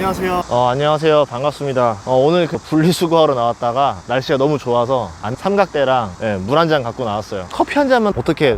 안녕하세요. 어, 안녕하세요. 반갑습니다. 어, 오늘 그 분리수거하러 나왔다가 날씨가 너무 좋아서 안 삼각대랑 예, 물한 잔 갖고 나왔어요. 커피 한 잔만 어떻게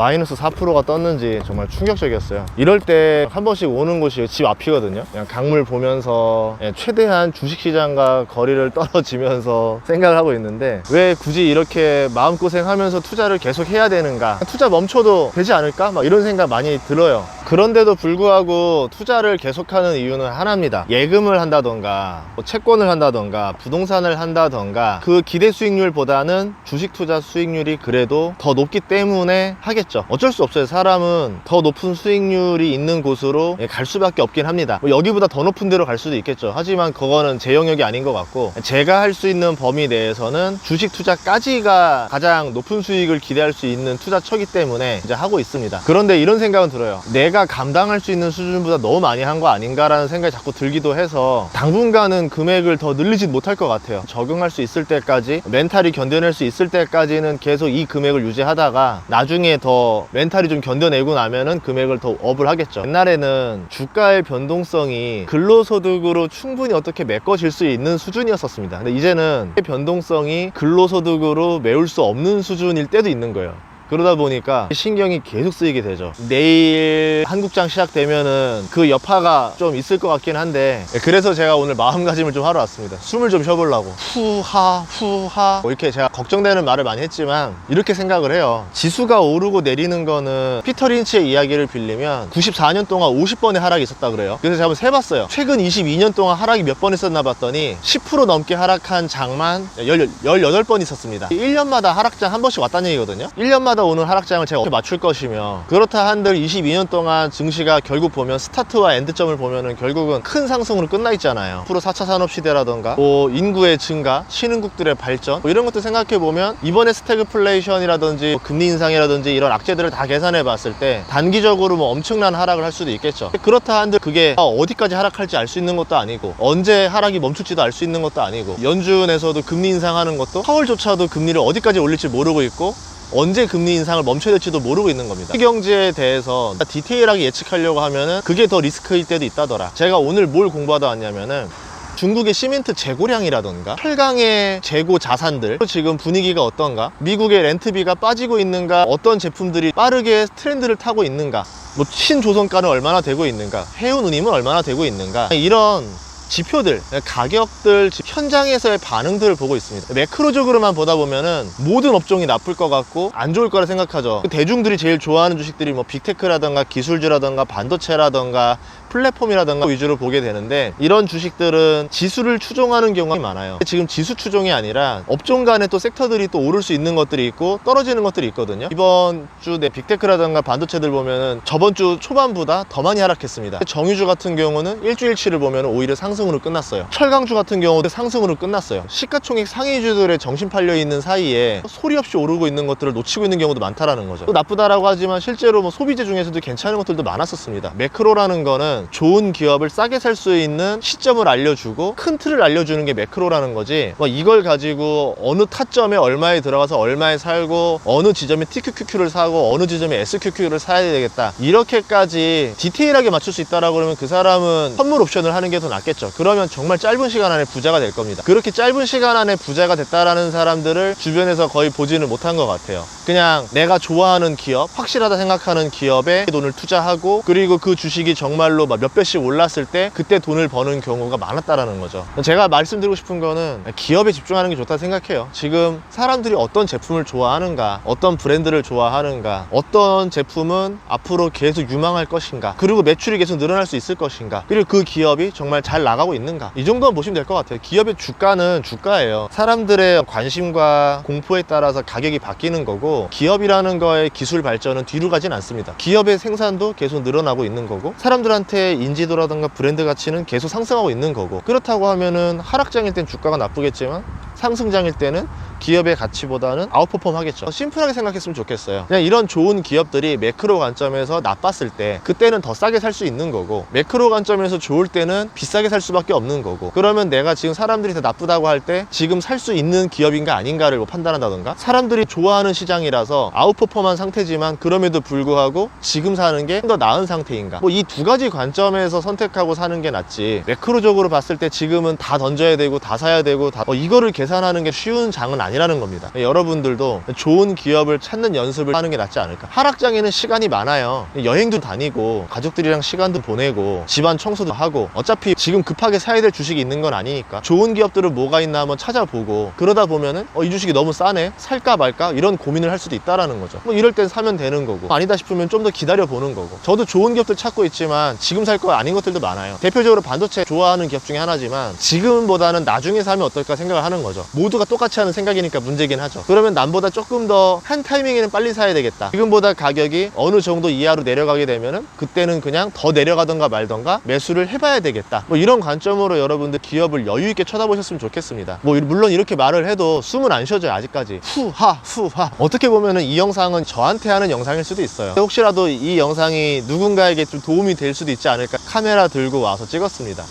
마이너스 4%가 떴는지 정말 충격적이었어요. 이럴 때 한 번씩 오는 곳이 집 앞이거든요. 그냥 강물 보면서 예, 최대한 주식시장과 거리를 떨어지면서 생각을 하고 있는데 왜 굳이 이렇게 마음고생하면서 투자를 계속 해야 되는가? 투자 멈춰도 되지 않을까? 막 이런 생각 많이 들어요. 그런데도 불구하고 투자를 계속하는 이유는 하나입니다. 예금을 한다던가, 뭐 채권을 한다던가, 부동산을 한다던가, 그 기대 수익률보다는 주식 투자 수익률이 그래도 더 높기 때문에 하겠죠. 어쩔 수 없어요. 사람은 더 높은 수익률이 있는 곳으로 예, 갈 수밖에 없긴 합니다. 뭐 여기보다 더 높은 데로 갈 수도 있겠죠. 하지만 그거는 제 영역이 아닌 것 같고, 제가 할 수 있는 범위 내에서는 주식 투자까지가 가장 높은 수익을 기대할 수 있는 투자처기 때문에 이제 하고 있습니다. 그런데 이런 생각은 들어요. 내가 감당할 수 있는 수준보다 너무 많이 한 거 아닌가라는 생각이 자꾸 들기도 해서 당분간은 금액을 더 늘리지 못할 것 같아요. 적응할 수 있을 때까지 멘탈이 견뎌낼 수 있을 때까지는 계속 이 금액을 유지하다가 나중에 더 멘탈이 좀 견뎌내고 나면은 금액을 더 업을 하겠죠. 옛날에는 주가의 변동성이 근로소득으로 충분히 어떻게 메꿔질 수 있는 수준이었었습니다. 근데 이제는 변동성이 근로소득으로 메울 수 없는 수준일 때도 있는 거예요. 그러다 보니까 신경이 계속 쓰이게 되죠. 내일 한국장 시작되면은 그 여파가 좀 있을 것 같긴 한데 그래서 제가 오늘 마음가짐을 좀 하러 왔습니다. 숨을 좀 쉬어보려고 후하 후하 뭐 이렇게 제가 걱정되는 말을 많이 했지만 이렇게 생각을 해요. 지수가 오르고 내리는 거는 피터 린치의 이야기를 빌리면 94년 동안 50번의 하락이 있었다 그래요. 그래서 제가 한번 세봤어요. 최근 22년 동안 하락이 몇 번 있었나 봤더니 10% 넘게 하락한 장만 18번 있었습니다. 1년마다 하락장 한 번씩 왔다는 얘기거든요. 1년마다 오는 하락장을 제가 어떻게 맞출 것이며 그렇다 한들 22년 동안 증시가 결국 보면 스타트와 엔드점을 보면은 결국은 큰 상승으로 끝나 있잖아요. 앞으로 4차 산업시대라던가 뭐 인구의 증가, 신흥국들의 발전 뭐 이런 것도 생각해 보면 이번에 스태그플레이션이라든지 뭐 금리 인상이라든지 이런 악재들을 다 계산해 봤을 때 단기적으로 뭐 엄청난 하락을 할 수도 있겠죠. 그렇다 한들 그게 어디까지 하락할지 알 수 있는 것도 아니고 언제 하락이 멈출지도 알 수 있는 것도 아니고 연준에서도 금리 인상하는 것도 4월조차도 금리를 어디까지 올릴지 모르고 있고 언제 금리 인상을 멈춰야 될지도 모르고 있는 겁니다. 경제에 대해서 디테일하게 예측하려고 하면은 그게 더 리스크일 때도 있다더라. 제가 오늘 뭘 공부하다 왔냐면은 중국의 시멘트 재고량이라던가 철강의 재고 자산들 지금 분위기가 어떤가? 미국의 렌트비가 빠지고 있는가? 어떤 제품들이 빠르게 트렌드를 타고 있는가? 뭐 신조선가는 얼마나 되고 있는가? 해운운임은 얼마나 되고 있는가? 이런 지표들, 가격들, 현장에서의 반응들을 보고 있습니다. 매크로적으로만 보다 보면은 모든 업종이 나쁠 것 같고 안 좋을 거라 생각하죠. 대중들이 제일 좋아하는 주식들이 뭐 빅테크라던가 기술주라던가 반도체라던가 플랫폼이라던가 위주로 보게 되는데 이런 주식들은 지수를 추종하는 경우가 많아요. 지금 지수 추종이 아니라 업종 간에 또 섹터들이 또 오를 수 있는 것들이 있고 떨어지는 것들이 있거든요. 이번 주 내 빅테크라던가 반도체들 보면은 저번 주 초반보다 더 많이 하락했습니다. 정유주 같은 경우는 일주일치를 보면 오히려 상승으로 끝났어요. 철강주 같은 경우도 상승으로 끝났어요. 시가총액 상위주들의 정신 팔려 있는 사이에 소리 없이 오르고 있는 것들을 놓치고 있는 경우도 많다라는 거죠. 또 나쁘다라고 하지만 실제로 뭐 소비재 중에서도 괜찮은 것들도 많았었습니다. 매크로라는 거는 좋은 기업을 싸게 살 수 있는 시점을 알려주고 큰 틀을 알려주는 게 매크로라는 거지. 뭐 이걸 가지고 어느 타점에 얼마에 들어가서 얼마에 살고 어느 지점에 TQQQ를 사고 어느 지점에 SQQ를 사야 되겠다. 이렇게까지 디테일하게 맞출 수 있다라고 그러면 그 사람은 선물 옵션을 하는 게 더 낫겠죠. 그러면 정말 짧은 시간 안에 부자가 될 겁니다. 그렇게 짧은 시간 안에 부자가 됐다라는 사람들을 주변에서 거의 보지는 못한 것 같아요. 그냥 내가 좋아하는 기업, 확실하다 생각하는 기업에 돈을 투자하고 그리고 그 주식이 정말로 막 몇 배씩 올랐을 때 그때 돈을 버는 경우가 많았다라는 거죠. 제가 말씀드리고 싶은 거는 기업에 집중하는 게 좋다 생각해요. 지금 사람들이 어떤 제품을 좋아하는가, 어떤 브랜드를 좋아하는가, 어떤 제품은 앞으로 계속 유망할 것인가, 그리고 매출이 계속 늘어날 수 있을 것인가, 그리고 그 기업이 정말 잘 나가고 있는가. 이 정도만 보시면 될 것 같아요. 기업의 주가는 주가예요. 사람들의 관심과 공포에 따라서 가격이 바뀌는 거고 기업이라는 거의 기술 발전은 뒤로 가진 않습니다. 기업의 생산도 계속 늘어나고 있는 거고 사람들한테 인지도라든가 브랜드 가치는 계속 상승하고 있는 거고. 그렇다고 하면은 하락장일 땐 주가가 나쁘겠지만 상승장일 때는 기업의 가치보다는 아웃퍼폼 하겠죠. 심플하게 생각했으면 좋겠어요. 그냥 이런 좋은 기업들이 매크로 관점에서 나빴을 때 그때는 더 싸게 살 수 있는 거고 매크로 관점에서 좋을 때는 비싸게 살 수밖에 없는 거고 그러면 내가 지금 사람들이 다 나쁘다고 할 때 지금 살 수 있는 기업인가 아닌가를 뭐 판단한다던가 사람들이 좋아하는 시장이라서 아웃퍼폼한 상태지만 그럼에도 불구하고 지금 사는 게 더 나은 상태인가 뭐 이 두 가지 관점에서 선택하고 사는 게 낫지 매크로적으로 봤을 때 지금은 다 던져야 되고 다 사야 되고 다 어, 이거를 계산하는 게 쉬운 장은 아니 라는 겁니다. 여러분들도 좋은 기업을 찾는 연습을 하는 게 낫지 않을까? 하락장에는 시간이 많아요. 여행도 다니고 가족들이랑 시간도 보내고 집안 청소도 하고 어차피 지금 급하게 사야 될 주식이 있는 건 아니니까. 좋은 기업들은 뭐가 있나 한번 찾아보고 그러다 보면은 어, 이 주식이 너무 싸네? 살까 말까? 이런 고민을 할 수도 있다라는 거죠. 뭐 이럴 땐 사면 되는 거고 아니다 싶으면 좀 더 기다려 보는 거고. 저도 좋은 기업들 찾고 있지만 지금 살 거 아닌 것들도 많아요. 대표적으로 반도체 좋아하는 기업 중에 하나지만 지금보다는 나중에 사면 어떨까 생각을 하는 거죠. 모두가 똑같이 하는 생각이 니까 문제긴 하죠. 그러면 남보다 조금 더 한 타이밍에는 빨리 사야 되겠다. 지금보다 가격이 어느 정도 이하로 내려가게 되면은 그때는 그냥 더 내려가던가 말던가 매수를 해봐야 되겠다. 뭐 이런 관점으로 여러분들 기업을 여유 있게 쳐다보셨으면 좋겠습니다. 뭐 이- 물론 이렇게 말을 해도 숨은 안 쉬어져요 아직까지. 후하 후하. 어떻게 보면은 이 영상은 저한테 하는 영상일 수도 있어요. 혹시라도 이 영상이 누군가에게 좀 도움이 될 수도 있지 않을까 카메라 들고 와서 찍었습니다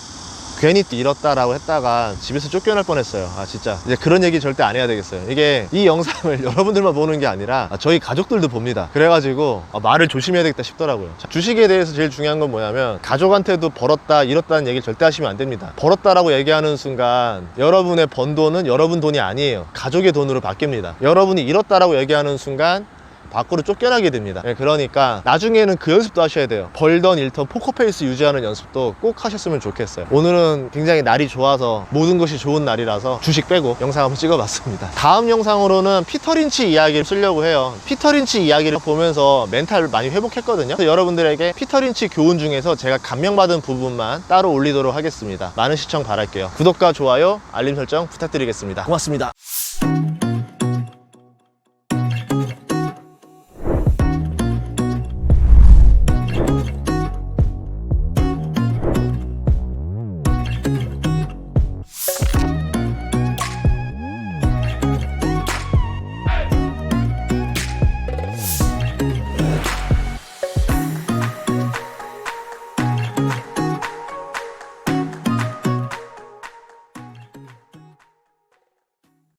괜히 잃었다라고 했다가 집에서 쫓겨날 뻔했어요. 아 진짜 이제 그런 얘기 절대 안 해야 되겠어요. 이게 이 영상을 여러분들만 보는 게 아니라 아, 저희 가족들도 봅니다. 그래가지고 아, 말을 조심해야 되겠다 싶더라고요. 자, 주식에 대해서 제일 중요한 건 뭐냐면 가족한테도 벌었다 잃었다는 얘기 절대 하시면 안 됩니다. 벌었다라고 얘기하는 순간 여러분의 번 돈은 여러분 돈이 아니에요. 가족의 돈으로 바뀝니다. 여러분이 잃었다라고 얘기하는 순간 밖으로 쫓겨나게 됩니다. 예, 그러니까 나중에는 그 연습도 하셔야 돼요. 벌던 잃던 포커페이스 유지하는 연습도 꼭 하셨으면 좋겠어요. 오늘은 굉장히 날이 좋아서 모든 것이 좋은 날이라서 주식 빼고 영상 한번 찍어봤습니다. 다음 영상으로는 피터린치 이야기를 쓰려고 해요. 피터린치 이야기를 보면서 멘탈 많이 회복했거든요. 여러분들에게 피터린치 교훈 중에서 제가 감명받은 부분만 따로 올리도록 하겠습니다. 많은 시청 바랄게요. 구독과 좋아요, 알림 설정 부탁드리겠습니다. 고맙습니다.